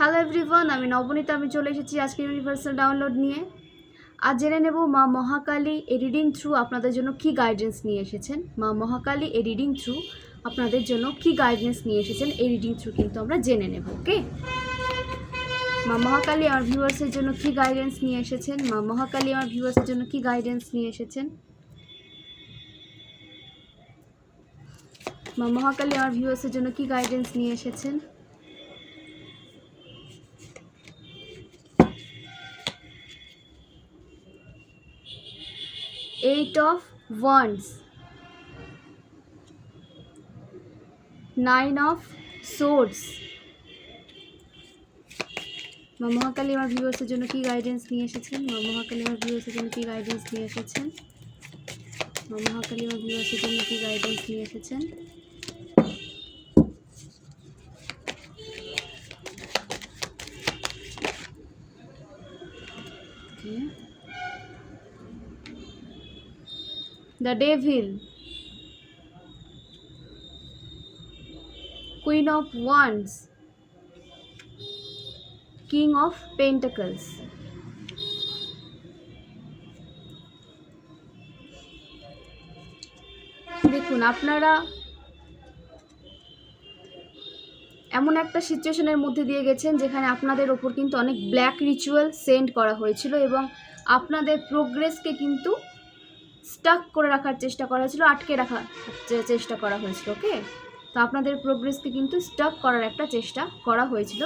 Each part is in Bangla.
হ্যালো এভরিওয়ান আমি নবনীতা, আমি চলে এসেছি আজকে ইউনিভার্সাল ডাউনলোড নিয়ে। আর জেনে নেব মা মহাকালী এই রিডিং থ্রু আপনাদের জন্য কি গাইডেন্স নিয়ে এসেছেন। মা মহাকালী এই রিডিং থ্রু আপনাদের জন্য কি গাইডেন্স নিয়ে এসেছেন, এই রিডিং থ্রু কিন্তু আমরা জেনে নেব ওকে মা মহাকালী আমার ভিউয়ার্সের জন্য কি গাইডেন্স নিয়ে এসেছেন? মা মহাকালী আমার ভিউয়ার্সের জন্য কি গাইডেন্স নিয়ে এসেছেন? মা মহাকালী আমার ভিউয়ার্সের জন্য কি গাইডেন্স নিয়ে এসেছেন? Eight of wands. Nine of swords. মা মহাকালী আমার ভিউয়ার্সের জন্য কী গাইডেন্স নিয়ে এসেছেন? মা মহাকালী আমার ভিউয়ার্সের জন্য কী গাইডেন্স নিয়ে এসেছেন? মা মহাকালী আমার ভিউয়ার্সের জন্য কী গাইডেন্স নিয়ে এসেছেন? The Devil, Queen of Wands, King of Pentacles. দেখুন আপনারা এমন একটা সিচুয়েশনের মধ্যে দিয়ে গেছেন যেখানে আপনাদের ওপর কিন্তু অনেক ব্ল্যাক রিচুয়াল সেন্ড করা হয়েছিল এবং আপনাদের প্রোগ্রেসকে কিন্তু স্টাক করে রাখার চেষ্টা করা হয়েছিল, আটকে রাখার চেষ্টা করা হয়েছিল ওকে তো আপনাদের প্রোগ্রেসকে কিন্তু স্টাক করার একটা চেষ্টা করা হয়েছিল।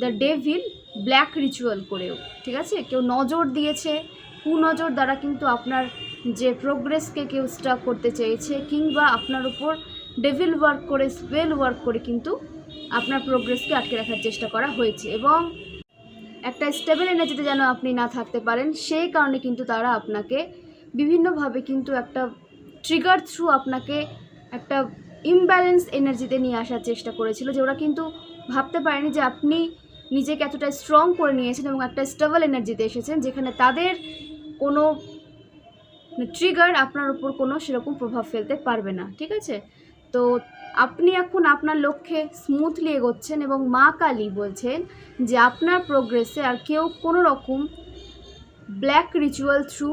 দ্য ডেভিল ব্ল্যাক রিচুয়াল করেও, ঠিক আছে? কেউ নজর দিয়েছে, কুনজর দ্বারা কিন্তু আপনার যে প্রোগ্রেসকে কেউ স্টাক করতে চেয়েছে, কিংবা আপনার উপর ডেভিল ওয়ার্ক করে স্পেল ওয়ার্ক করে কিন্তু আপনার প্রোগ্রেসকে আটকে রাখার চেষ্টা করা হয়েছে এবং একটা স্টেবল এনার্জিতে যেন আপনি না থাকতে পারেন, সেই কারণে কিন্তু তারা আপনাকে বিভিন্নভাবে কিন্তু একটা ট্রিগার থ্রু আপনাকে একটা ইমব্যালেন্স এনার্জিতে নিয়ে আসার চেষ্টা করেছিল যে ওরা কিন্তু ভাবতে পারেনি যে আপনি নিজেকে এতটা স্ট্রং করে নিয়েছেন এবং একটা স্টেবল এনার্জিতে এসেছেন যেখানে তাদের কোনো ট্রিগার আপনার উপর কোনো সেরকম প্রভাব ফেলতে পারবে না, ঠিক আছে? তো আপনি এখন আপনার লক্ষ্যে স্মুথলি এগোচ্ছেন এবং মা কালী বলছেন যে আপনার প্রোগ্রেসে আর কেউ কোনো রকম black ritual through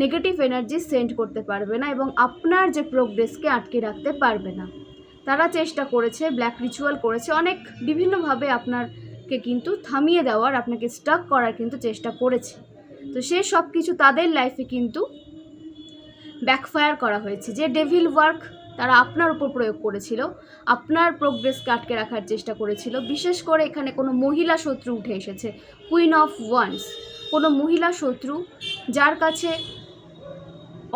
negative energy send করতে পারবে না এবং আপনার যে প্রোগ্রেসকে আটকে রাখতে পারবে না। তারা চেষ্টা করেছে ব্ল্যাক রিচুয়াল করেছে, অনেক বিভিন্নভাবে আপনারকে কিন্তু থামিয়ে দেওয়ার, আপনাকে স্টাক করার কিন্তু চেষ্টা করেছে। তো সে সব কিছু তাদের লাইফে কিন্তু ব্যাকফায়ার করা হয়েছে। যে ডেভিল ওয়ার্ক তারা আপনার উপর প্রয়োগ করেছিল, আপনার প্রোগ্রেসকে আটকে রাখার চেষ্টা করেছিল। বিশেষ করে এখানে কোনো মহিলা শত্রু উঠে এসেছে কুইন অফ ওয়ান্স কোনো মহিলা শত্রু যার কাছে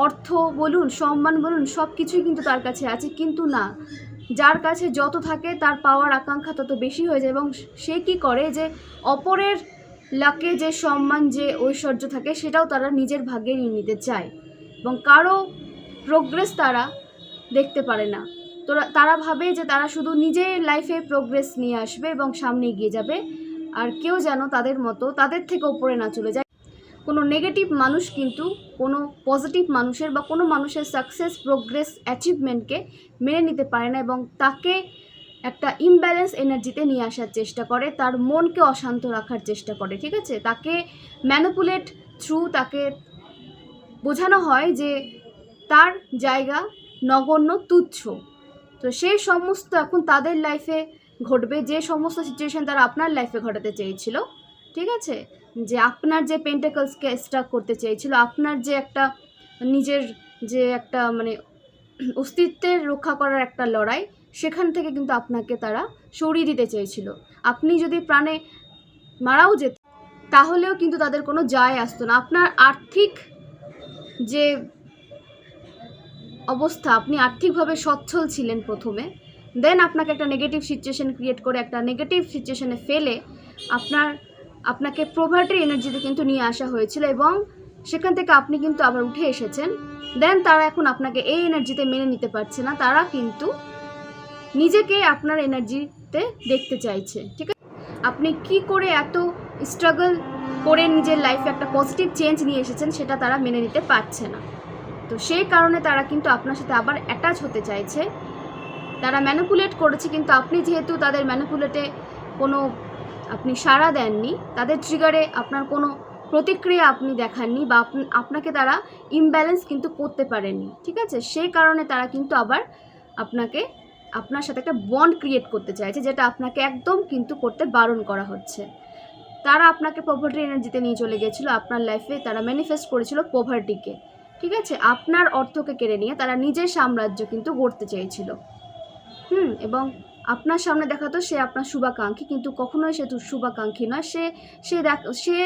অর্থ বলুন, সম্মান বলুন সব কিছুই কিন্তু তার কাছে আছে, কিন্তু না। যার কাছে যত থাকে, তার পাওয়ার আকাঙ্ক্ষা তত বেশি হয়ে যায় এবং সে কি করে যে অপরের লাকে যে সম্মান, যে ঐশ্বর্য থাকে, সেটাও তারা নিজের ভাগ্যে নিয়ে নিতে চায় এবং কারও প্রোগ্রেস তারা দেখতে পারে না। তোরা, তারা ভাবে যে তারা শুধু নিজের লাইফে প্রোগ্রেস নিয়ে আসবে এবং সামনে এগিয়ে যাবে, আর কেউ যেন তাদের মতো, তাদের থেকে ওপরে না চলে যায়। কোনো নেগেটিভ মানুষ কিন্তু কোনো পজিটিভ মানুষের বা কোনো মানুষের সাকসেস প্রোগ্রেস অ্যাচিভমেন্টকে মেনে নিতে পারে না এবং তাকে একটা ইমব্যালেন্স এনার্জিতে নিয়ে আসার চেষ্টা করে, তার মনকে অশান্ত রাখার চেষ্টা করে, ঠিক আছে? তাকে ম্যানুপুলেট থ্রু তাকে বোঝানো হয় যে তার জায়গা নগণ্য তুচ্ছ। তো সেই সমস্ত এখন তাদের লাইফে ঘটবে, যে সমস্ত সিচুয়েশান তারা আপনার লাইফে ঘটাতে চেয়েছিল, ঠিক আছে? যে আপনার যে পেন্টাকলসকে স্টাক করতে চেয়েছিল, আপনার যে একটা নিজের যে একটা মানে অস্তিত্বের রক্ষা করার একটা লড়াই, সেখান থেকে কিন্তু আপনাকে তারা সরিয়ে দিতে চেয়েছিল। আপনি যদি প্রাণে মারাও যেত, তাহলেও কিন্তু তাদের কোনো যায় আসতো না। আপনার আর্থিক যে অবস্থা, আপনি আর্থিকভাবে সচ্ছল ছিলেন প্রথমে দেন আপনাকে একটা নেগেটিভ সিচুয়েশন ক্রিয়েট করে, একটা নেগেটিভ সিচুয়েশানে ফেলে আপনার আপনাকে প্রভার্টির এনার্জিতে কিন্তু নিয়ে আসা হয়েছিল এবং সেখান থেকে আপনি কিন্তু আবার উঠে এসেছেন। দেন তারা এখন আপনাকে এই এনার্জিতে মেনে নিতে পারছে না, তারা কিন্তু নিজেকে আপনার এনার্জিতে দেখতে চাইছে, ঠিক আছে? আপনি কি করে এত স্ট্রাগল করে নিজের লাইফে একটা পজিটিভ চেঞ্জ নিয়ে এসেছেন সেটা তারা মেনে নিতে পারছে না। তো সেই কারণে তারা কিন্তু আপনার সাথে আবার অ্যাটাচ হতে চাইছে। তারা ম্যানিপুলেট করেছে, কিন্তু আপনি যেহেতু তাদের ম্যানিপুলেটে কোনো আপনি সাড়া দেননি, তাদের ট্রিগারে আপনার কোনো প্রতিক্রিয়া আপনি দেখাননি বা আপনি- আপনাকে তারা ইমব্যালেন্স কিন্তু করতে পারেননি, ঠিক আছে? সেই কারণে তারা কিন্তু আবার আপনাকে, আপনার সাথে একটা বন্ড ক্রিয়েট করতে চাইছে, যেটা আপনাকে একদম কিন্তু করতে বারণ করা হচ্ছে। তারা আপনাকে পভার্টি এনার্জিতে নিয়ে চলে গেছিল, আপনার লাইফে তারা ম্যানিফেস্ট করেছিল পভার্টিকে ঠিক আছে? আপনার অর্থকে কেড়ে নিয়ে তারা নিজের সাম্রাজ্য কিন্তু গড়তে চেয়েছিল হুম, এবং আপনার সামনে দেখাতো সে আপনার শুভাকাঙ্ক্ষী, কিন্তু কখনোই সে শুভাকাঙ্ক্ষী নয় সে সে দেখ, সে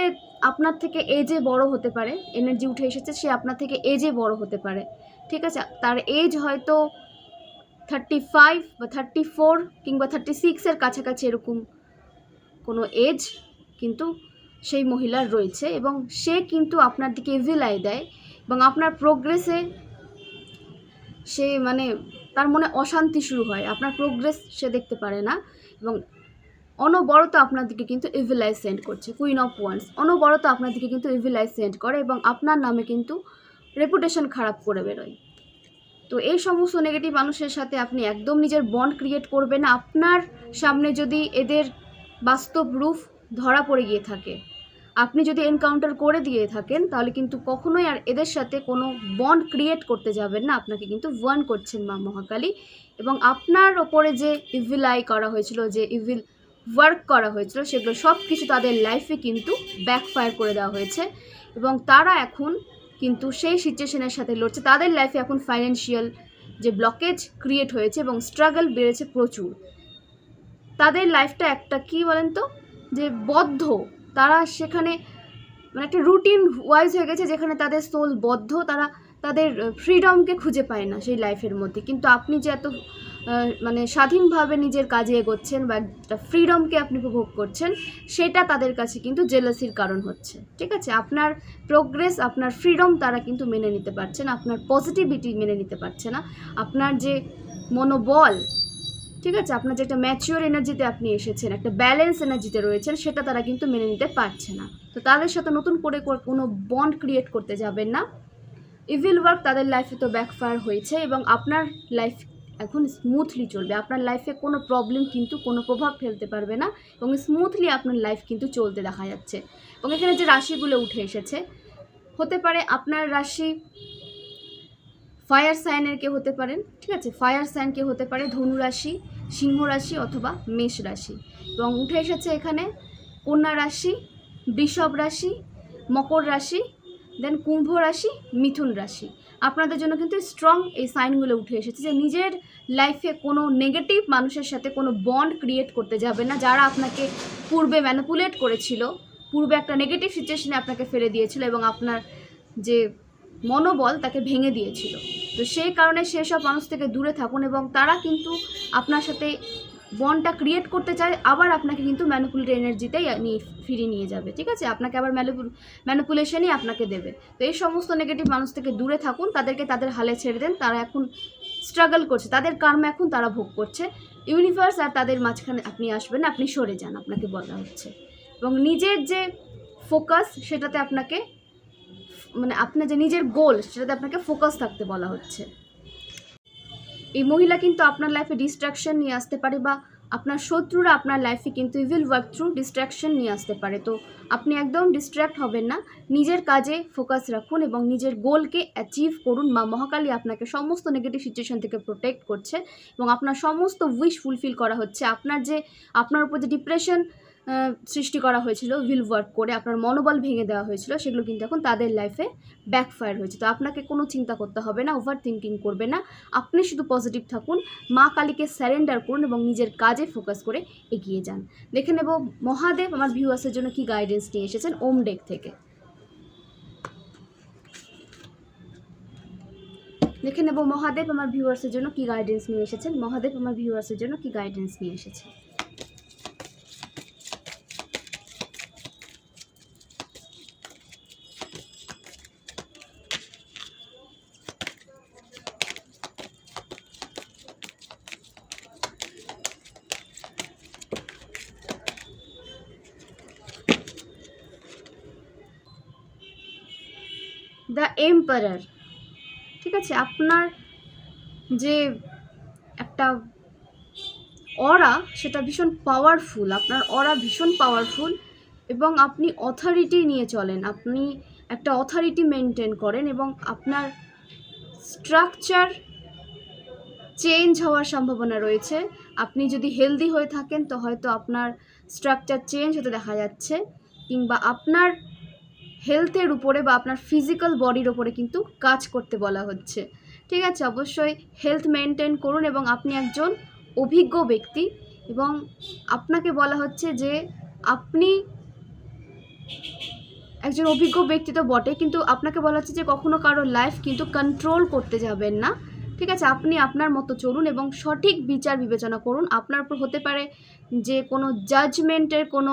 আপনার থেকে এজে বড় হতে পারে এনার্জি উঠে এসেছে, সে আপনার থেকে এজে বড় হতে পারে। ঠিক আছে? তার এজ হয়তো থার্টি ফাইভ বা থার্টি ফোর কিংবা থার্টি সিক্সের কাছাকাছি এরকম কোনো এজ কিন্তু সেই মহিলার রয়েছে এবং সে কিন্তু আপনার দিকে এভিলাই দেয় এবং আপনার প্রোগ্রেসে সে মানে তার মনে অশান্তি শুরু হয়। আপনার প্রোগ্রেস সে দেখতে পারে না এবং অনবরত আপনার দিকে কিন্তু ইভিলাই সেন্ড করছে কুইন অফ ওয়ান্স অনবরত আপনার দিকে কিন্তু ইভিলাই সেন্ড করে এবং আপনার নামে কিন্তু রেপুটেশন খারাপ করে বেরোয়। তো এই সমস্ত নেগেটিভ মানুষের সাথে আপনি একদম নিজের বন্ড ক্রিয়েট করবেন আপনার সামনে যদি এদের বাস্তব রূপ ধরা পড়ে গিয়ে থাকে আপনি যদি এনকাউন্টার করে দিয়ে থাকেন, তাহলে কিন্তু কখনোই আর এদের সাথে কোনো বন্ড ক্রিয়েট করতে যাবেন না। আপনাকে কিন্তু ওয়ার্ন করছেন মা মহাকালী। এবং আপনার ওপরে যে ইভিল আই করা হয়েছিল, যে ইভিল ওয়ার্ক করা হয়েছিল, সেগুলো সব কিছু তাদের লাইফে কিন্তু ব্যাকফায়ার করে দেওয়া হয়েছে। এবং তারা এখন কিন্তু সেই সিচুয়েশনের সাথে লড়ছে। তাদের লাইফে এখন ফাইন্যান্সিয়াল যে ব্লকেজ ক্রিয়েট হয়েছে এবং স্ট্রাগল বেড়েছে প্রচুর। তাদের লাইফটা একটা কি বলেন তো? যে বদ্ধ। তারা সেখানে মানে একটা রুটিন ওয়াইজ হয়ে গেছে যেখানে তাদের সোল বদ্ধ, তারা তাদের ফ্রিডমকে খুঁজে পায় না সেই লাইফের মধ্যে। কিন্তু আপনি যে এত মানে স্বাধীনভাবে নিজের কাজে এগোচ্ছেন বা একটা ফ্রিডমকে আপনি উপভোগ করছেন, সেটা তাদের কাছে কিন্তু জেলাসির কারণ হচ্ছে। ঠিক আছে? আপনার প্রোগ্রেস আপনার ফ্রিডম তারা কিন্তু মেনে নিতে পারছে না, আপনার পজিটিভিটি মেনে নিতে পারছে না। আপনার যে মনোবল ঠিক আছে? আপনার যে একটা ম্যাচিওর এনার্জিতে আপনি এসেছেন, একটা ব্যালেন্স এনার্জিতে রয়েছেন, সেটা তারা কিন্তু মেনে নিতে পারছে না। তো তাদের সাথে নতুন করে কোনো বন্ড ক্রিয়েট করতে যাবেন না। ইভিল ওয়ার্ক তাদের লাইফে তো ব্যাকফায়ার হয়েছে এবং আপনার লাইফ এখন স্মুথলি চলবে। আপনার লাইফে কোনো প্রবলেম কিন্তু, কোনো প্রভাব ফেলতে পারবে না এবং স্মুথলি আপনার লাইফ কিন্তু চলতে দেখা যাচ্ছে। এবং এখানে যে রাশিগুলো উঠে এসেছে, হতে পারে আপনার রাশি ফায়ার সাইনের কে হতে পারেন, ঠিক আছে? ফায়ার সাইন কে হতে পারে ধনু রাশি, সিংহ রাশি অথবা মেষ রাশি। এবং উঠে এসেছে এখানে কন্যা রাশি, বৃষভ রাশি, মকর রাশি দেন কুম্ভ রাশি, মিথুন রাশি। আপনাদের জন্য কিন্তু স্ট্রং এই সাইনগুলো উঠে এসেছে যে নিজের লাইফে কোনো নেগেটিভ মানুষের সাথে কোনো বন্ড ক্রিয়েট করতে যাবে না। যারা আপনাকে পূর্বে ম্যানিপুলেট করেছিল, পূর্বে একটা নেগেটিভ সিচুয়েশনে আপনাকে ফেলে দিয়েছিল এবং আপনার যে মনোবল তাকে ভেঙে দিয়েছিল। তো সেই কারণে সেসব মানুষ থেকে দূরে থাকুন এবং তারা কিন্তু আপনার সাথে বনটা ক্রিয়েট করতে চায়, আবার আপনাকে কিন্তু ম্যানিপুলেট এনার্জিতেই নিয়ে ফিরিয়ে নিয়ে যাবে, ঠিক আছে? আপনাকে আবার ম্যানিপুল ম্যানুপুলেশনই আপনাকে দেবে। তো এই সমস্ত নেগেটিভ মানুষ থেকে দূরে থাকুন, তাদেরকে তাদের হালে ছেড়ে দেন, তারা এখন স্ট্রাগল করছে, তাদের কর্ম এখন তারা ভোগ করছে। ইউনিভার্স আর তাদের মাঝখানে আপনি আসবেন, আপনি সরে যান, আপনাকে বলা হচ্ছে। এবং নিজের যে ফোকাস সেটাতে আপনাকে মানে আপনার যে নিজের গোল সেটাতে আপনাকে ফোকাস থাকতে বলা হচ্ছে। এই মহিলা কিন্তু আপনার লাইফে ডিস্ট্রাকশন নিয়ে আসতে পারে বা আপনার শত্রুরা আপনার লাইফে কিন্তু ইভিল ওয়ার্ক থ্রু ডিস্ট্রাকশন নিয়ে আসতে পারে। তো আপনি একদম ডিস্ট্র্যাক্ট হবেন না, নিজের কাজে ফোকাস রাখুন এবং নিজের গোলকে অ্যাচিভ করুন। বা মহাকালী আপনাকে সমস্ত নেগেটিভ সিচুয়েশন থেকে প্রোটেক্ট করছে এবং আপনার সমস্ত উইশ ফুলফিল করা হচ্ছে। আপনার যে, আপনার উপর যে ডিপ্রেশন সৃষ্টি করা হয়েছিল উইল ওয়ার্ক করে আপনার মনোবল ভেঙে দেওয়া হয়েছিল, সেগুলো কিন্তু এখন তাদের লাইফে ব্যাকফায়ার হয়েছে। তো আপনাকে কোনো চিন্তা করতে হবে না ওভার থিঙ্কিং করবে না। আপনি শুধু পজিটিভ থাকুন, মা কালীকে স্যারেন্ডার করুন এবং নিজের কাজে ফোকাস করে এগিয়ে যান। দেখে নেব মহাদেব আমার ভিউয়ার্সের জন্য কি গাইডেন্স নিয়ে এসেছেন ওম ডেক থেকে। দেখে নেব মহাদেব আমার ভিউয়ার্সের জন্য কি গাইডেন্স নিয়ে এসেছেন, মহাদেব আমার ভিউয়ার্সের জন্য কি গাইডেন্স নিয়ে এসেছেন দ্য এম্পারার ঠিক আছে? আপনার যে একটা অরা, সেটা ভীষণ পাওয়ারফুল আপনার অরা ভীষণ পাওয়ারফুল এবং আপনি অথরিটি নিয়ে চলেন, আপনি একটা অথরিটি মেনটেন করেন এবং আপনার স্ট্রাকচার চেঞ্জ হওয়ার সম্ভাবনা রয়েছে। আপনি যদি হেলদি হয়ে থাকেন, তো হয়তো আপনার স্ট্রাকচার চেঞ্জ হতে দেখা যাচ্ছে কিংবা আপনার হেলথের উপরে বা আপনার ফিজিক্যাল বডির উপরে কিন্তু কাজ করতে বলা হচ্ছে। ঠিক আছে? অবশ্যই হেলথ মেনটেন করুন এবং আপনি একজন অভিজ্ঞ ব্যক্তি এবং আপনাকে বলা হচ্ছে যে আপনি একজন অভিজ্ঞ ব্যক্তি তো বটে কিন্তু আপনাকে বলা হচ্ছে যে কখনো কারও লাইফ কিন্তু কন্ট্রোল করতে যাবেন না। ঠিক আছে? আপনি আপনার মতো চলুন এবং সঠিক বিচার বিবেচনা করুন। আপনার উপর হতে পারে যে কোনো জাজমেন্টের কোনো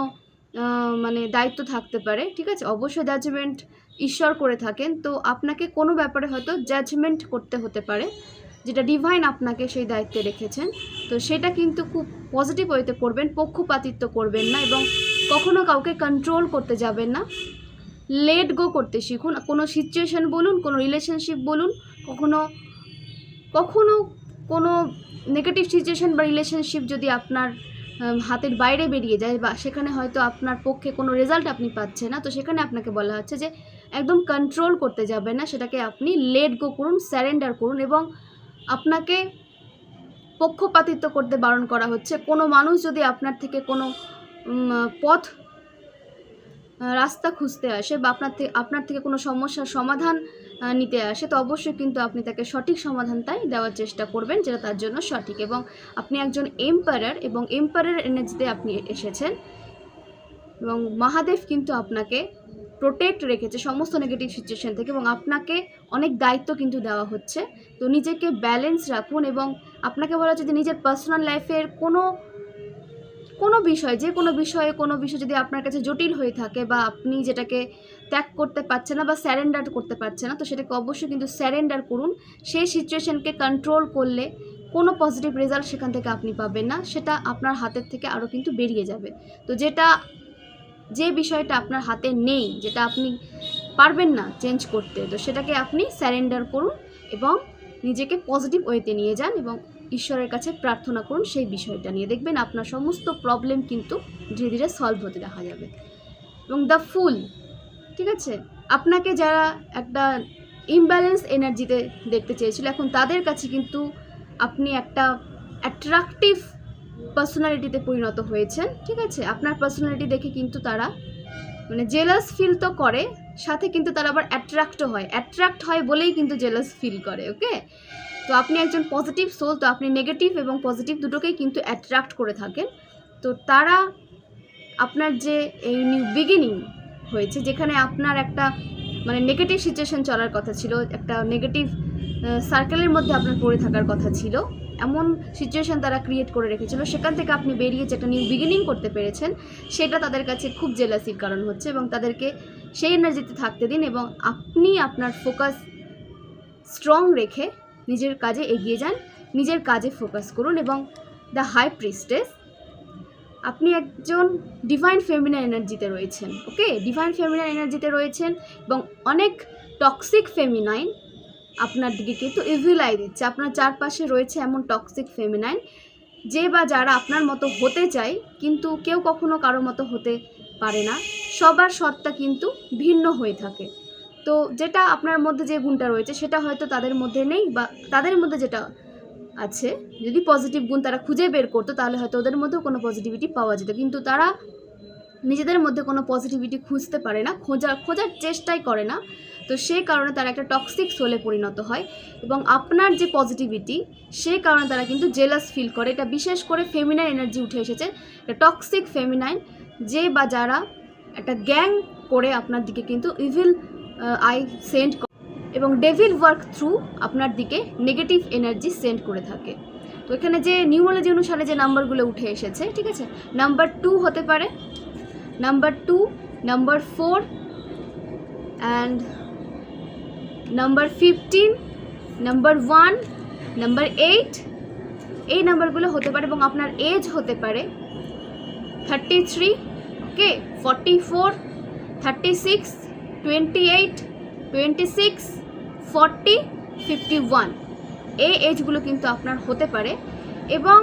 মানে দায়িত্ব থাকতে পারে, ঠিক আছে? অবশ্যই জাজমেন্ট ঈশ্বর করে থাকেন। তো আপনাকে কোনো ব্যাপারে হয়তো জাজমেন্ট করতে হতে পারে, যেটা ডিভাইন আপনাকে সেই দায়িত্বে রেখেছেন। তো সেটা কিন্তু খুব পজিটিভ ওয়েতে করবেন, পক্ষপাতিত্ব করবেন না এবং কখনো কাউকে কন্ট্রোল করতে যাবেন না। লেট গো করতে শিখুন। কোনো সিচুয়েশন বলুন, কোনো রিলেশনশিপ বলুন, কখনো কখনো কোনো নেগেটিভ সিচুয়েশন বা রিলেশনশিপ যদি আপনার হাতের বাইরে বেরিয়ে যায় বা সেখানে হয়তো আপনার পক্ষে কোনো রেজাল্ট আপনি পাচ্ছেন না। তো সেখানে আপনাকে বলা হচ্ছে যে, একদম কন্ট্রোল করতে যাবেন না, সেটাকে আপনি লেট গো করুন স্যারেন্ডার করুন এবং আপনাকে পক্ষপাতিত্ব করতে বারণ করা হচ্ছে। কোনো মানুষ যদি আপনার থেকে কোনো পথ রাস্তা খুঁজতে আসে বা আপনার থেকে আপনার থেকে কোনো সমস্যার সমাধান নিতে আসে, তো অবশ্যই কিন্তু আপনি তাকে সঠিক সমাধানটাই দেওয়ার চেষ্টা করবেন যেটা তার জন্য সঠিক। এবং আপনি একজন এম্পায়ার এবং এম্পায়ারের এনার্জিতে আপনি এসেছেন এবং মহাদেব কিন্তু আপনাকে প্রোটেক্ট রেখেছে সমস্ত নেগেটিভ সিচুয়েশন থেকে এবং আপনাকে অনেক দায়িত্ব কিন্তু দেওয়া হচ্ছে। তো নিজেকে ব্যালেন্স রাখুন এবং আপনাকে বলা হচ্ছে যে নিজের পার্সোনাল লাইফের কোনো কোনো বিষয়, যে কোনো বিষয়ে কোনো বিষয় যদি আপনার কাছে জটিল হয়ে থাকে বা আপনি যেটাকে ত্যাগ করতে পারছেন না বা স্যারেন্ডার করতে পারছেন না, তো সেটাকে অবশ্যই কিন্তু স্যারেন্ডার করুন। সেই সিচুয়েশনকে কন্ট্রোল করলে কোনো পজিটিভ রেজাল্ট সেখান থেকে আপনি পাবেন না, সেটা আপনার হাতের থেকে আরও কিন্তু বেরিয়ে যাবে। তো যেটা, যে বিষয়টা আপনার হাতে নেই, যেটা আপনি পারবেন না চেঞ্জ করতে, তো সেটাকে আপনি স্যারেন্ডার করুন এবং নিজেকে পজিটিভ ওয়েতে নিয়ে যান এবং ঈশ্বরের কাছে প্রার্থনা করুন সেই বিষয়টা নিয়ে। দেখবেন আপনার সমস্ত প্রবলেম কিন্তু ধীরে ধীরে সলভ হতে দেখা যাবে। এবং দ্য ফুল ঠিক আছে? আপনাকে যারা একটা ইমব্যালেন্স এনার্জিতে দেখতে চেয়েছিল, এখন তাদের কাছে কিন্তু আপনি একটা অ্যাট্রাকটিভ পার্সোনালিটিতে পরিণত হয়েছেন, ঠিক আছে? আপনার পার্সোনালিটি দেখে কিন্তু তারা মানে জেলাস ফিল তো করে, সাথে কিন্তু তারা আবার অ্যাট্রাক্টও হয়। অ্যাট্রাক্ট হয় বলেই কিন্তু জেলাস ফিল করে ওকে তো আপনি একজন পজিটিভ সোল তো আপনি নেগেটিভ এবং পজিটিভ দুটোকেই কিন্তু অ্যাট্রাক্ট করে থাকেন। তো তারা আপনার যে এই নিউ বিগিনিং হয়েছে, যেখানে আপনার একটা মানে নেগেটিভ সিচুয়েশন চলার কথা ছিল, একটা নেগেটিভ সার্কেলের মধ্যে আপনার পড়ে থাকার কথা ছিল, এমন সিচুয়েশন তারা ক্রিয়েট করে রেখেছিল। সেখান থেকে আপনি বেরিয়ে যেটা নিউ বিগিনিং করতে পেরেছেন, সেটা তাদের কাছে খুব জেলাসির কারণ হচ্ছে এবং তাদেরকে সেই এনার্জিতে থাকতে দিন এবং আপনি আপনার ফোকাস স্ট্রং রেখে নিজের কাজে এগিয়ে যান, নিজের কাজে ফোকাস করুন এবং দ্য হাই প্রিস্টেস আপনি একজন ডিভাইন ফেমিনার এনার্জিতে রয়েছেন ওকে ডিভাইন ফেমিনার এনার্জিতে রয়েছেন এবং অনেক টক্সিক ফেমিনাইন আপনার দিকে কিন্তু ইভিলাই দিচ্ছে, আপনার চারপাশে রয়েছে এমন টক্সিক ফেমিনাইন যে বা যারা আপনার মতো হতে চায়, কিন্তু কেউ কখনো কারও মতো হতে পারে না, সবার সত্তা কিন্তু ভিন্ন হয়ে থাকে। তো যেটা আপনার মধ্যে যে গুণটা রয়েছে, সেটা হয়তো তাদের মধ্যে নেই বা তাদের মধ্যে যেটা আছে, যদি পজিটিভ গুণ তারা খুঁজে বের করতো, তাহলে হয়তো ওদের মধ্যেও কোনো পজিটিভিটি পাওয়া যেত। কিন্তু তারা নিজেদের মধ্যে কোনো পজিটিভিটি খুঁজতে পারে না খোঁজার খোঁজার চেষ্টাই করে না। তো সেই কারণে তারা একটা টক্সিক সোলে পরিণত হয় এবং আপনার যে পজিটিভিটি সেই কারণে তারা কিন্তু জেলাস ফিল করে। এটা বিশেষ করে ফেমিনাইন এনার্জি উঠে এসেছে এটা টক্সিক ফেমিনাইন যে বা যারা একটা গ্যাং করে আপনার দিকে কিন্তু ইভিল আই সেন্ড এবং ডেভিল ওয়ার্ক থ্রু আপনার দিকে নেগেটিভ এনার্জি সেন্ড করে থাকে। তো এখানে যে নিউমোলজি অনুসারে যে নাম্বারগুলো উঠে এসেছে, ঠিক আছে? নাম্বার টু হতে পারে number two number four and number fifteen number one number eight এই নাম্বারগুলো হতে পারে এবং আপনার এজ হতে পারে thirty three okay forty four thirty six twenty eight twenty six forty fifty one এই এজগুলো কিন্তু আপনার হতে পারে এবং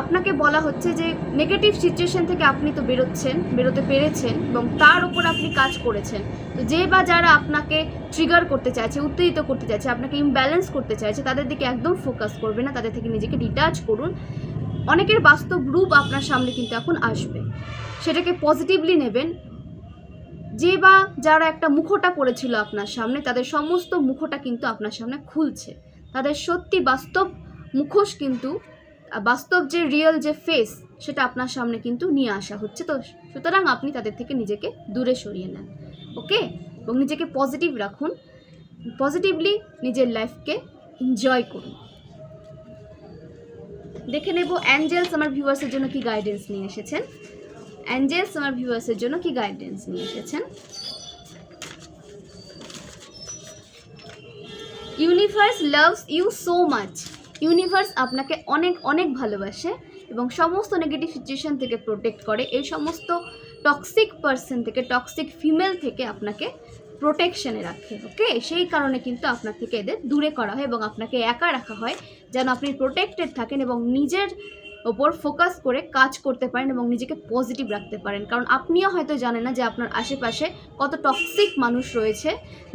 আপনাকে বলা হচ্ছে যে নেগেটিভ সিচুয়েশন থেকে আপনি তো বেরোচ্ছেন, বেরোতে পেরেছেন এবং তার উপর আপনি কাজ করেছেন। তো যে বা যারা আপনাকে ট্রিগার করতে চাইছে, উত্তেজিত করতে চাইছে, আপনাকে ইমব্যালেন্স করতে চাইছে, তাদের দিকে একদম ফোকাস করবে না, তাদের থেকে নিজেকে ডিটাচ করুন। অনেকের বাস্তব রূপ আপনার সামনে কিন্তু এখন আসবে। সেটাকে পজিটিভলি নেবেন যে বা যারা একটা মুখোটা পড়েছিল আপনার সামনে, তাদের সমস্ত মুখোটা কিন্তু আপনার সামনে খুলছে। তাদের সত্যি বাস্তব মুখোশ কিন্তু, বাস্তব যে রিয়েল যে ফেস সেটা আপনার সামনে কিন্তু নিয়ে আসা হচ্ছে। তো সুতরাং আপনি তাদের থেকে নিজেকে দূরে সরিয়ে নেন, ওকে? এবং নিজেকে পজিটিভ রাখুন। পজিটিভলি নিজের লাইফকে এনজয় করুন। দেখে নেব অ্যাঞ্জেলস আমার ভিউয়ার্সের জন্য কি গাইডেন্স নিয়ে এসেছেন? অ্যাঞ্জেলস আমার ভিউয়ার্সের জন্য কি গাইডেন্স নিয়ে এসেছেন? Universe loves you so much universe আপনাকে অনেক অনেক ভালোবাসে এবং সমস্ত নেগেটিভ সিচুয়েশন থেকে প্রোটেক্ট করে। এই সমস্ত টক্সিক পার্সন থেকে টক্সিক ফিমেল থেকে আপনাকে প্রোটেকশনে রাখে ওকে সেই কারণে কিন্তু আপনার থেকে এদের দূরে করা হয় এবং আপনাকে একা রাখা হয়। যেন আপনি প্রোটেক্টেড থাকেন এবং নিজের ওপর ফোকাস করে কাজ করতে পারেন এবং নিজেকে পজিটিভ রাখতে পারেন। কারণ আপনিও হয়তো জানেন না যে আপনার আশেপাশে কত টক্সিক মানুষ রয়েছে,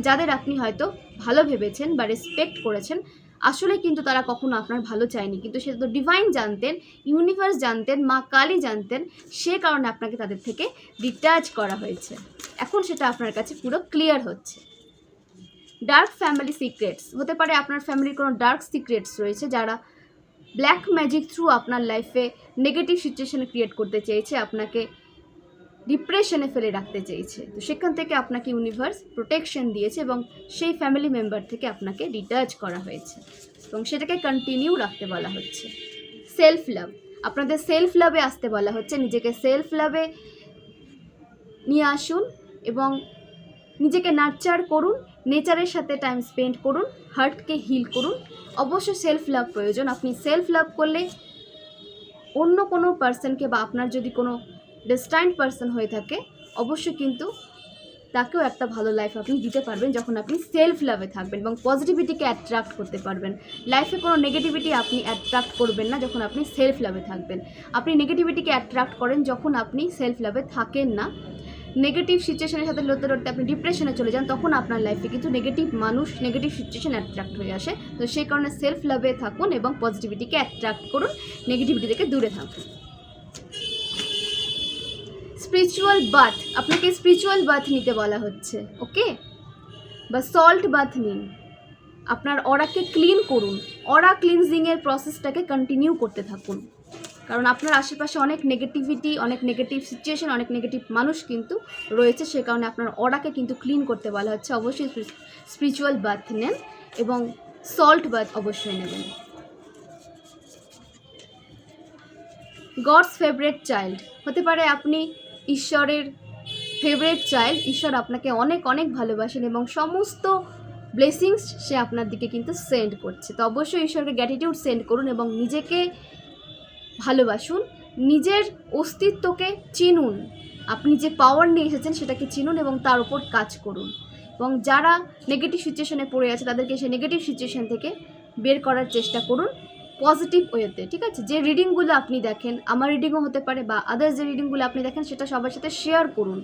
যাদের আপনি হয়তো ভালো ভেবেছেন বা রেসপেক্ট করেছেন। আসলে কিন্তু তারা কখনো আপনার ভালো চায়নি। কিন্তু সেটা তো ডিভাইন জানতেন ইউনিভার্স জানতেন, মা কালী জানতেন, সে কারণে আপনাকে তাদের থেকে ডিটাচ করা হয়েছে। এখন সেটা আপনার কাছে পুরো ক্লিয়ার হচ্ছে। ডার্ক ফ্যামিলি সিক্রেটস হতে পারে আপনার ফ্যামিলির কোনো ডার্ক সিক্রেটস রয়েছে যারা ব্ল্যাক ম্যাজিক থ্রু আপনার লাইফে নেগেটিভ সিচুয়েশন ক্রিয়েট করতে চেয়েছে, আপনাকে ডিপ্রেশনে ফেলে রাখতে চেয়েছে। তো সেখান থেকে আপনাকে ইউনিভার্স প্রোটেকশন দিয়েছে এবং সেই ফ্যামিলি মেম্বার থেকে আপনাকে ডিটাচ করা হয়েছে। এবং সেটাকে কন্টিনিউ রাখতে বলা হচ্ছে। সেলফ লাভ আপনাদের সেলফ লাভে আসতে বলা হচ্ছে। নিজেকে সেলফ লাভে নিয়ে আসুন এবং নিজেকে নার্চার করুন নেচারের সাথে টাইম স্পেন্ড করুন হার্টকে হিল করুন। অবশ্য সেলফ লাভ প্রয়োজন। আপনি সেলফ লাভ করলে অন্য কোনো পার্সনকে বা আপনার যদি কোনো ডেস্টাইন্ড পার্সন হয়ে থাকে অবশ্যই কিন্তু তাকেও একটা ভালো লাইফ আপনি দিতে পারবেন যখন আপনি সেলফ লাভে থাকবেন এবং পজিটিভিটিকে অ্যাট্রাক্ট করতে পারবেন। লাইফে কোনো নেগেটিভিটি আপনি অ্যাট্রাক্ট করবেন না যখন আপনি সেলফ লাভে থাকবেন। আপনি নেগেটিভিটিকে অ্যাট্রাক্ট করেন যখন আপনি সেলফ লাভে থাকেন না। নেগেটিভ সিচুয়েশনের সাথে লড়তে লড়তে আপনি ডিপ্রেশনে চলে যান, তখন আপনার লাইফে কিন্তু নেগেটিভ মানুষ নেগেটিভ সিচুয়েশন অ্যাট্রাক্ট হয়ে আসে। তো সেই কারণে সেলফ লাভে থাকুন এবং পজিটিভিটিকে অ্যাট্রাক্ট করুন নেগেটিভিটি থেকে দূরে থাকুন। স্পিরিচুয়াল বাথ আপনাকে স্পিরিচুয়াল বাথ নিতে বলা হচ্ছে ওকে বা সল্ট বাথ নিন। আপনার অরাকে ক্লিন করুন। অরা ক্লিনজিংয়ের প্রসেসটাকে কন্টিনিউ করতে থাকুন। কারণ আপনার আশেপাশে অনেক নেগেটিভিটি অনেক নেগেটিভ সিচুয়েশন অনেক নেগেটিভ মানুষ কিন্তু রয়েছে। সে কারণে আপনার অরাকে কিন্তু ক্লিন করতে বলা হচ্ছে। অবশ্যই স্পিরিচুয়াল বাথ নেন এবং সল্ট বাথ অবশ্যই নেবেন। গডস ফেভারেট চাইল্ড হতে পারে আপনি ঈশ্বরের ফেভারেট চাইল্ড ঈশ্বর আপনাকে অনেক অনেক ভালোবাসেন এবং সমস্ত ব্লেসিংস সে আপনার দিকে কিন্তু সেন্ড করছে। তো অবশ্যই ঈশ্বরকে গ্র্যাটিটিউড সেন্ড করুন এবং নিজেকে ভালোবাসুন, নিজের অস্তিত্বকে চিনুন। আপনি যে পাওয়ার নিয়ে এসেছেন সেটাকে চিনুন এবং তার উপর কাজ করুন। এবং যারা নেগেটিভ সিচুয়েশনে পড়ে আছে, তাদেরকে সেই নেগেটিভ সিচুয়েশন থেকে বের করার চেষ্টা করুন পজিটিভ ওয়েতে ঠিক আছে? যে রিডিংগুলো আপনি দেখেন, আমার রিডিংও হতে পারে বা আদার্স যে রিডিংগুলো আপনি দেখেন, সেটা সবার সাথে শেয়ার করুন।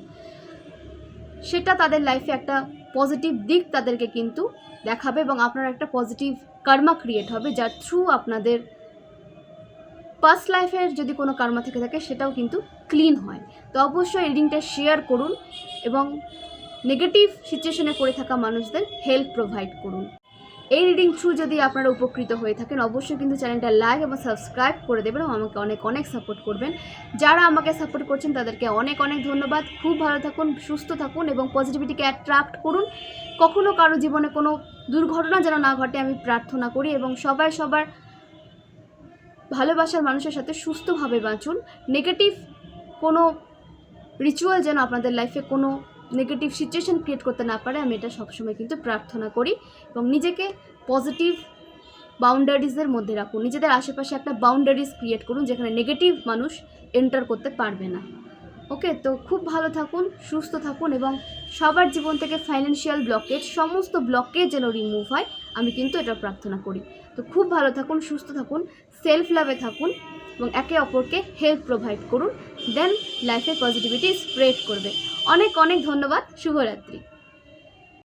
সেটা তাদের লাইফে একটা পজিটিভ দিক তাদেরকে কিন্তু দেখাবে এবং আপনার একটা পজিটিভ কর্মা ক্রিয়েট হবে, যার থ্রু আপনাদের পাস্ট লাইফের যদি কোনো কর্মা থেকে থাকে, সেটাও কিন্তু ক্লিন হয়। তো অবশ্যই রিডিংটা শেয়ার করুন এবং নেগেটিভ সিচুয়েশনে পড়ে থাকা মানুষদের হেল্প প্রোভাইড করুন। এই রিডিং থ্রু যদি আপনারা উপকৃত হয়ে থাকেন, অবশ্যই কিন্তু চ্যানেলটা লাইক এবং সাবস্ক্রাইব করে দেবেন আমাকে অনেক অনেক সাপোর্ট করবেন। যারা আমাকে সাপোর্ট করছেন, তাদেরকে অনেক অনেক ধন্যবাদ। খুব ভালো থাকুন, সুস্থ থাকুন এবং পজিটিভিটিকে অ্যাট্রাক্ট করুন। কখনও কারও জীবনে কোনো দুর্ঘটনা যেন না ঘটে, আমি প্রার্থনা করি এবং সবাই সবার ভালোবাসার মানুষের সাথে সুস্থভাবে বাঁচুন। নেগেটিভ কোনো রিচুয়াল যেন আপনাদের লাইফে কোনো নেগেটিভ সিচুয়েশান ক্রিয়েট করতে না পারে, আমি এটা সবসময় কিন্তু প্রার্থনা করি এবং নিজেকে পজিটিভ বাউন্ডারিজের মধ্যে রাখুন। নিজেদের আশেপাশে একটা বাউন্ডারিজ ক্রিয়েট করুন, যেখানে নেগেটিভ মানুষ এন্টার করতে পারবে না। ওকে, তো খুব ভালো থাকুন, সুস্থ থাকুন এবং সবার জীবন থেকে ফাইন্যান্সিয়াল ব্লকেজ সমস্ত ব্লকেজ যেন রিমুভ হয়, আমি কিন্তু এটা প্রার্থনা করি। তো খুব ভালো থাকুন, সুস্থ থাকুন সেলফ লাভে থাকুন এবং একে অপরকে হেল্প প্রোভাইড করুন দেন লাইফে পজিটিভিটি স্প্রেড করবে। অনেক অনেক ধন্যবাদ, শুভরাত্রি।